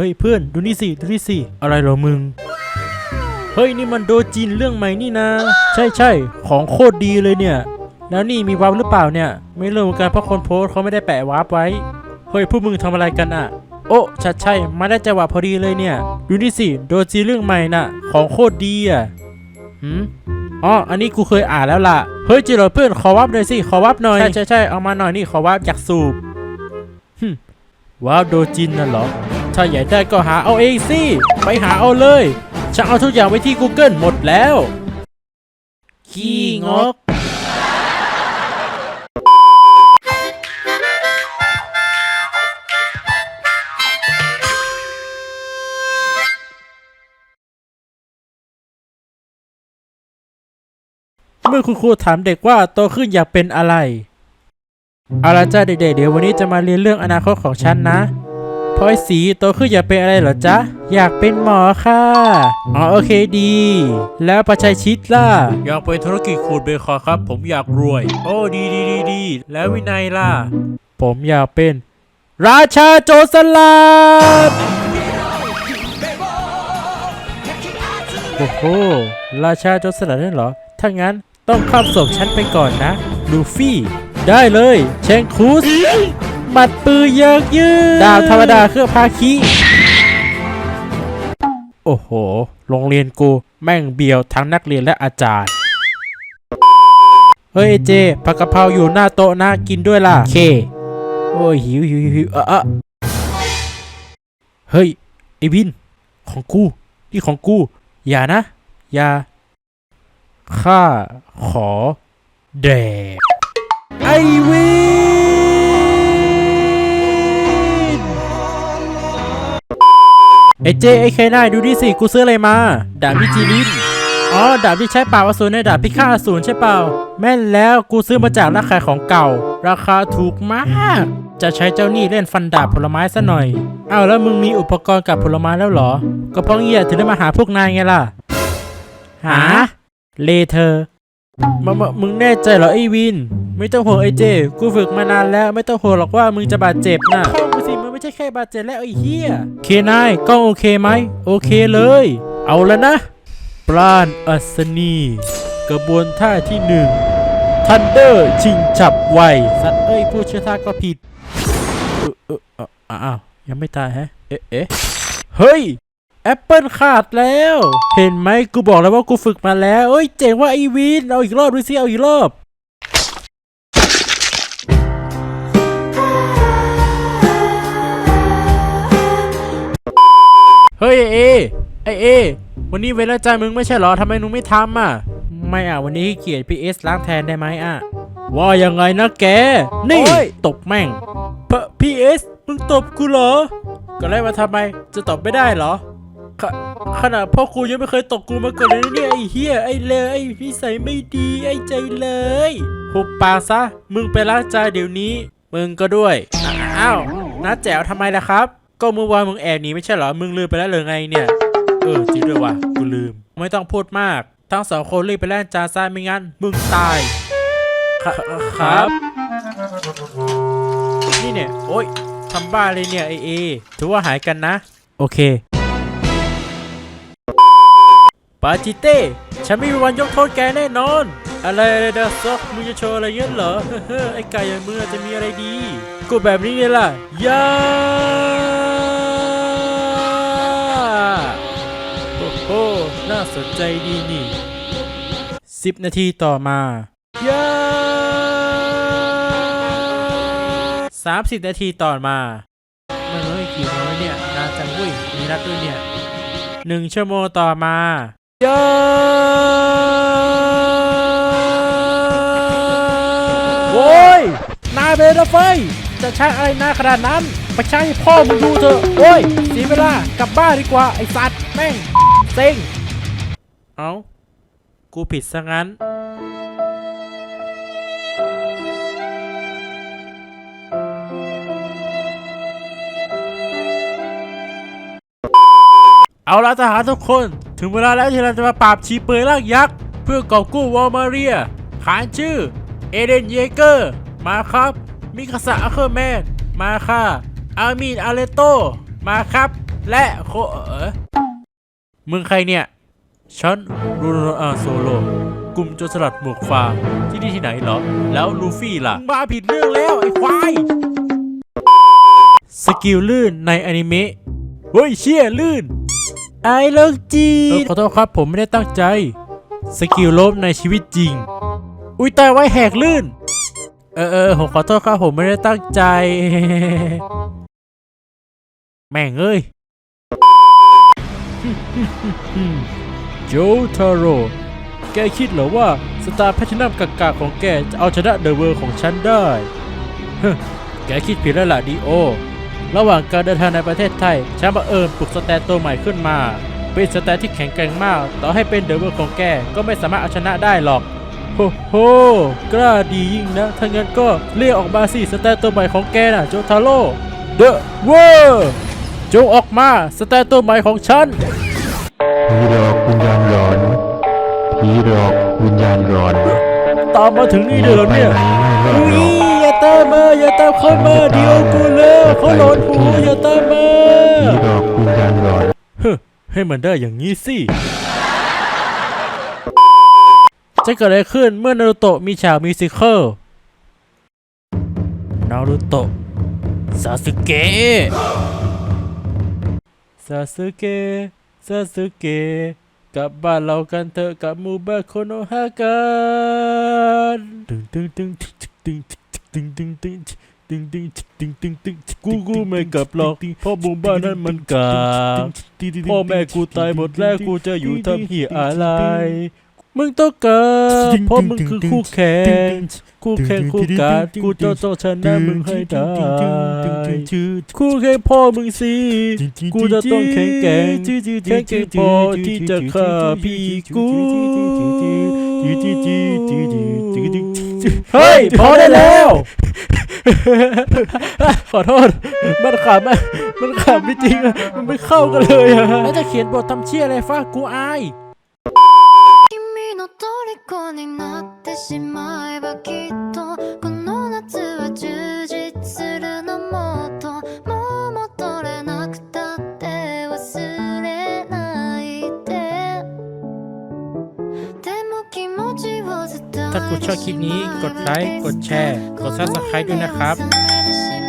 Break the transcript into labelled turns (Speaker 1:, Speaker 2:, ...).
Speaker 1: ฮ้ยเพื่อนดูนี่สิดูนี่สิอะไรเหรอมึง เฮ้ยนี่มันโดจินเรื่องใหม่นี่นะ ใช่ใช่ของโคตรดีเลยเนี่ย แล้วนี่มีวาร์ปหรือเปล่าเนี่ย ไม่รู้เหมือนกันเพราะคนโพสต์เขาไม่ได้แปะวาร์ปไว้ เฮ้ยพวกมึงทำอะไรกันอะ โอ้ชัดใช่มาได้จังหวะพอดีเลยเนี่ย ดูนี่สิโดจินเรื่องใหม่น่ะ ของโคตรดีอะหืมอ๋อ อันนี้กูเคยอ่านแล้วล่ะ เฮ้ยจิโร่เพื่อนขอวาร์ปหน่อยสิ ขอวาร์ปหน่อย ใช่ใช่ใช่เอามาหน่อยนี่ขอวาร์ปอยากสูบหึว้าวโดจินน่ะเหรอ ถ้าอยากได้ก็หาเอาเองสิ ไปหาเอาเลยฉันเอาทุกอย่างไว้ที่ Google หมดแล้ว ขี้งกเมื่อคุณครูถามเด็กว่าโตขึ้นอยากเป็นอะไร เอาละจ้าเด็กๆเดี๋ยววันนี้จะมาเรียนเรื่องอนาคตของฉันนะ พลอยสีโตขึ้นอยากเป็นอะไรเหรอจ๊ะ อยากเป็นหมอค่ะ อ๋อโอเคดี แล้วประชัยชิดล่ะ อยากเป็นธุรกิจขูดเบคอนครับ ผมอยากรวย โอ้ดีดีดีดีแล้ววินัยล่ะ ผมอยากเป็น ราชาโจรสลัด โอ้โห ราชาโจรสลัดนั่นเหรอ ถ้างั้นต้องข้ามศพฉันไปก่อนนะ ลูฟี่ ได้เลย เชงคูส หมัดปืนยางยืดดาบธรรมดาเครื่องพาคีโอ้โห โรงเรียนกูแม่งเบียวทั้งนักเรียนและอาจารย์ เฮ้ยไอ้เจผักกะเพราอยู่หน้าโต๊ะนะกินด้วยล่ะ เค โอ้ยหิวหิวหิวหิวเออเออเฮ้ยไอ้บิน ของกู นี่ของกู อย่านะ อย่า ข้าขอแดกไอวิน ไอเจไอเคไนดูดิสิกูซื้ออะไรมาดาบพิจิลินอ๋อดาบที่ใช้ปราบอสูรในดาบพิฆาตอสูรใช่เปล่า แม่นแล้วกูซื้อมาจากร้านขายของเก่า ราคาถูกมาก จะใช้เจ้านี่เล่นฟันดาบผลไม้ซะหน่อยอ้าวแล้วมึงมีอุปกรณ์กับผลไม้แล้วเหรอ ก็เพราะเงียถึงได้มาหาพวกนายไงล่ะ หา เลเธอมามามึงแน่ใจเหรอไอวิน ไม่ต้องห่วงไอเจ กูฝึกมานานแล้วไม่ต้องห่วงหรอกว่ามึงจะบาดเจ็บนะเข้ามาสิมัน ไม่ใช่แค่บาดเจ็บแล้วไอ้เหี้ยเคนายกล้องโอเคไหม โอเคเลย เอาแล้วนะปราณอัศนี กระบวนท่าที่หนึ่งทันเดอร์ชิงฉับไว สัตว์เอ้ย ผู้เชี่ยวชาญก็ผิดเออเออเอออ้าว ยังไม่ตายแฮะ เอ๊ะเอ๊ะเฮ้ยแอปเปิลขาดแล้ว เห็นไหมกูบอกแล้วว่ากูฝึกมาแล้ว เอ้ย เจ๋งว่าไอวิน เอาอีกรอบดูสิเอาอีกรอบ เฮ้ยไอเอ ไอเอ วันนี้เวลาใจายมึงไม่ใช่เหรอทำไมมึงไม่ทำอะ ไม่อะวันนี้ขี้เกียจพีเอสล้างแทนได้ไหมอะ ว่ายังไงนะแก นี่ตบแม่งพีเอสมึงตบกูเหรอ ก็แล้วมาทำไม จะตบไม่ได้เหรอขขนาดพ่อครูยังไม่เคยตบกูมาก่อนเลยนะเนี่ยไอ้เฮียไอ้เลวไอ้นิสัยไม่ดีไอ้ใจเลยหุบปากซะ มึงไปล้างจานเดี๋ยวนี้ มึงก็ด้วย อ้าอ้าวน้าแจ๋วทำไมล่ะครับ ก็เมื่อวานมึงแอบหนีไม่ใช่เหรอ มึงลืมไปแล้วหรือไงเนี่ย เออจริงด้วยว่ะกูลืม ไม่ต้องพูดมาก ทั้งสองคนรีบไปแล้างจานซะไม่งั้น มึงตาย ครับ นี่เนี่ย โอ๊ยทำบ้าเลยเนี่ยไอเอ ถือว่าหายกันนะ โอเค ปาจิเต้ ฉันไม่มีวันยกโทษแกแน่นอน อะไรอะไรเดซอกมึงจะโชว์อะไรเงี้ยเหรอไอ้ไก่อย่างมึงอาจจะมีอะไรดี กูแบบนี้เนี่ยล่ะยาาสนใจดีนี่สิบนาทีต่อมายาสามสิบนาทีต่อมามันเฮ้ยกี่โมงแล้วเนี่ยนานจังเว้ยมีนัดด้วยเนี่ยหนึ่งชั่วโมงต่อมาเยโว้ยนายเป็นรถไฟจะใช้อะไรนานขนาดนั้นไปใช้ให้พ่อมึงดูเถอะโอ้ยเสียเวลากลับบ้านดีกว่าไอ้สัตว์แม่งเซ็ง เอากูผิดซะงั้น เอาละทหารทุกคน ถึงเวลาแล้วที่เราจะมาปราบชีเปลือยร่างยักษ์ เพื่อกอบกู้วอลมาเรีย ขานชื่อ เอเดนเยเกอร์ มาครับ มิคาสะอัคเคอร์แมน มาค่ะ อามีนอาเลโต มาครับ และโคเออมึงใครเนี่ย ฉันรูโนอาโซโล กลุ่มโจรสลัดหมวกฟางที่นี่ที่ไหนเหรอ แล้วลูฟี่ล่ะมึงมาผิดเรื่องแล้วไอ้ควาย สกิลลื่นในอนิเมะ เฮ้ยเชี่ยลื่น ไอ้เลิกจีขอโทษครับผมไม่ได้ตั้งใจ สกิลลบในชีวิตจริง อุ้ยตายไว้แหกลื่น เออเออผมขอโทษครับผมไม่ได้ตั้งใจ แม่งเอ้ย โจทาโร่แกคิดเหรอว่าสตาร์แพทินัมกากาของแกจะเอาชนะเดอะเวิร์ของฉันได้เฮ้แกคิดผิดแล้วล่ะดีโอ ระหว่างการเดินทางในประเทศไทยฉันบังเอิญปลุกสแตนตัวใหม่ขึ้นมา เป็นสแตนที่แข็งแกร่งมาก ต่อให้เป็นเดอะเวิร์ของแกก็ไม่สามารถเอาชนะได้หรอกโฮโหกล้าดียิ่งนะ ถ้างั้นก็เรียกออกมาสิสแตนตัวใหม่ของแกน่ะโจทาโร่เดอะเวอร์จงออกมาสแตนตัวใหม่ของฉัน
Speaker 2: ผีหลอกวิญญาณหลอนผีหลอกวิญญาณหลอน
Speaker 1: ตามมาถึงนี่เลยเหรอเนี่ย
Speaker 2: ไปไหนไม่รอด
Speaker 1: อุ้
Speaker 2: หร
Speaker 1: ย
Speaker 2: อก
Speaker 1: อย่าตามมาอย่าตามเข้ามาเดี๋ยวกูเลยเขาหลอนหูอย่าตามมา
Speaker 2: ผีหลอกวิญญาณหลอน
Speaker 1: เฮ้อให้มันได้อย่างนี้สิจะเกิดอะไรขึ้นเมื่อนารูโตะมีฉากมิวสิคลนารูโตะซาสึเกะซาสึเกะ ซาสึเกะกลับบ้านเรากันเถอะกับมูบาโคโนฮากันตึงตึงตึงตึงตึงตึงตึงตึงตึงตึงตึงตึงตึงกูกูไม่กลับหรอกเพราะหมู่บ้านนั้นมันกาพ่อแม่กูตายหมดแล้วกูจะอยู่ทำเหี้ยอะไร มึงต้องเกิดเพราะมึงคือคู่แข่งคู่แข่งคู่การกูจะต้องชนะมึงให้ได้คู่แข่งพ่อมึงสิกูจะต้องแข็งแกร่งแข็งแกร่งพอที่จะฆ่าพี่กูเฮ้ยพอได้แล้วขอโทษ มันขำอะมันขำไม่จริงอะมันไม่เข้ากันเลยอะแล้วจะเขียนบททำเชี่ยอะไรฟ้ากูอาย
Speaker 3: 君の虜になってしまえばきっとこの夏は充実するのもっともう戻れなくたって忘れないででも気持ちを伝え
Speaker 1: ถ้าคุณชอบคลิปนี้กดไลค์ กดแชร์ กด subscribe ด้วยนะครับ
Speaker 3: てしま